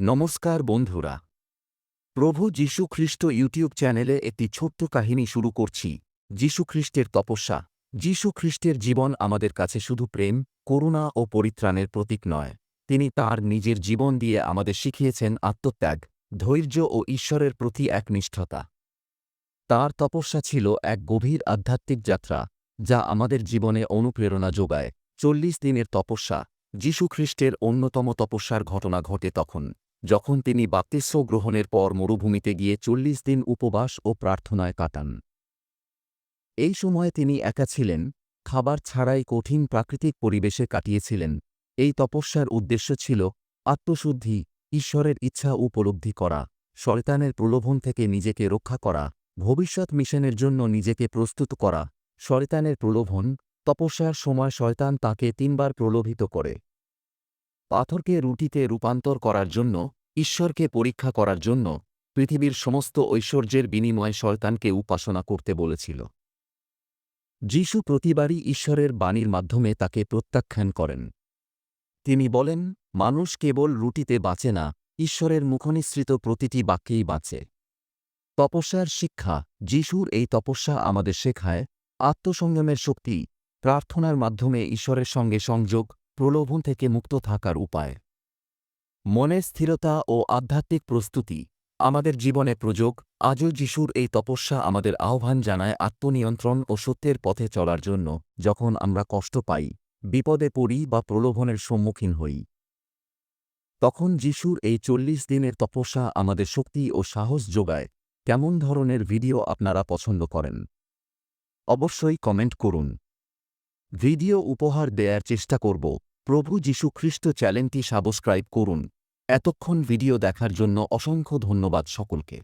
নমস্কার বন্ধুরা। প্রভু যীশু খ্রিস্ট ইউটিউব চ্যানেলে একটি ছোট্ট কাহিনী শুরু করছি। যীশু খ্রিস্টের তপস্যা। যীশু খ্রিস্টের জীবন আমাদের কাছে শুধু প্রেম, করুণা ও পরিত্রাণের প্রতীক নয়। তিনি তার নিজের জীবন দিয়ে আমাদের শিখিয়েছেন আত্মত্যাগ, ধৈর্য ও ঈশ্বরের প্রতি একনিষ্ঠতা তার তপস্যা ছিল এক গভীর আধ্যাত্মিক যাত্রা, যা আমাদের জীবনে অনুপ্রেরণা যোগায়। চল্লিশ দিনের তপস্যা যীশু খ্রিস্টের অন্যতম তপস্যার ঘটনা ঘটে তখন। যখন তিনি বাপ্তিস্ম গ্রহণের পর মরুভূমিতে গিয়ে চল্লিশ দিন উপবাস ও প্রার্থনায় কাটান। এই সময়ে তিনি একা ছিলেন, খাবার ছাড়াই কঠিন প্রাকৃতিক পরিবেশে কাটিয়েছিলেন। এই তপস্যার উদ্দেশ্য ছিল আত্মশুদ্ধি, ঈশ্বরের ইচ্ছা উপলব্ধি করা, শয়তানের প্রলোভন থেকে নিজেকে রক্ষা করা, ভবিষ্যৎ মিশনের জন্য নিজেকে প্রস্তুত করা। শয়তানের প্রলোভন, তপস্যার সময় শয়তান তাকে তিনবার প্রলোভিত করে। পাথরকে রুটিতে রূপান্তর করার জন্য, ঈশ্বরকে পরীক্ষা করার জন্য, পৃথিবীর সমস্ত ঐশ্বর্যের বিনিময়ে শয়তানকে উপাসনা করতে বলেছিল। যীশু প্রতিবারই ঈশ্বরের বাণীর মাধ্যমে তাকে প্রত্যাখ্যান করেন। তিনি বলেন, মানুষ কেবল রুটিতে বাঁচে না, ঈশ্বরের মুখনিসৃত প্রতিটি বাক্যেই বাঁচে। তপস্যার শিক্ষা, যিশুর এই তপস্যা আমাদের শেখায়, আত্মসংযমের শক্তি, প্রার্থনার মাধ্যমে ঈশ্বরের সঙ্গে সংযোগ প্রলোভন থেকে মুক্ত থাকার উপায়। মনের স্থিরতা ও আধ্যাত্মিক প্রস্তুতি আমাদের জীবনে প্রযোগ, আজও যিশুর এই তপস্যা আমাদের আহ্বান জানায় আত্মনিয়ন্ত্রণ ও সত্যের পথে চলার জন্য, যখন আমরা কষ্ট পাই, বিপদে পড়ি বা প্রলোভনের সম্মুখীন হই। তখন যিশুর এই চল্লিশ দিনের তপস্যা আমাদের শক্তি ও সাহস যোগায়, কেমন ধরনের ভিডিও আপনারা পছন্দ করেন? অবশ্যই কমেন্ট করুন। ভিডিও উপহার দেয়ার চেষ্টা করব। প্রভু যীশু খ্রিস্ট চ্যানেলটি সাবস্ক্রাইব করুন। এতক্ষণ ভিডিও দেখার জন্য অসংখ্য ধন্যবাদ সকলকে।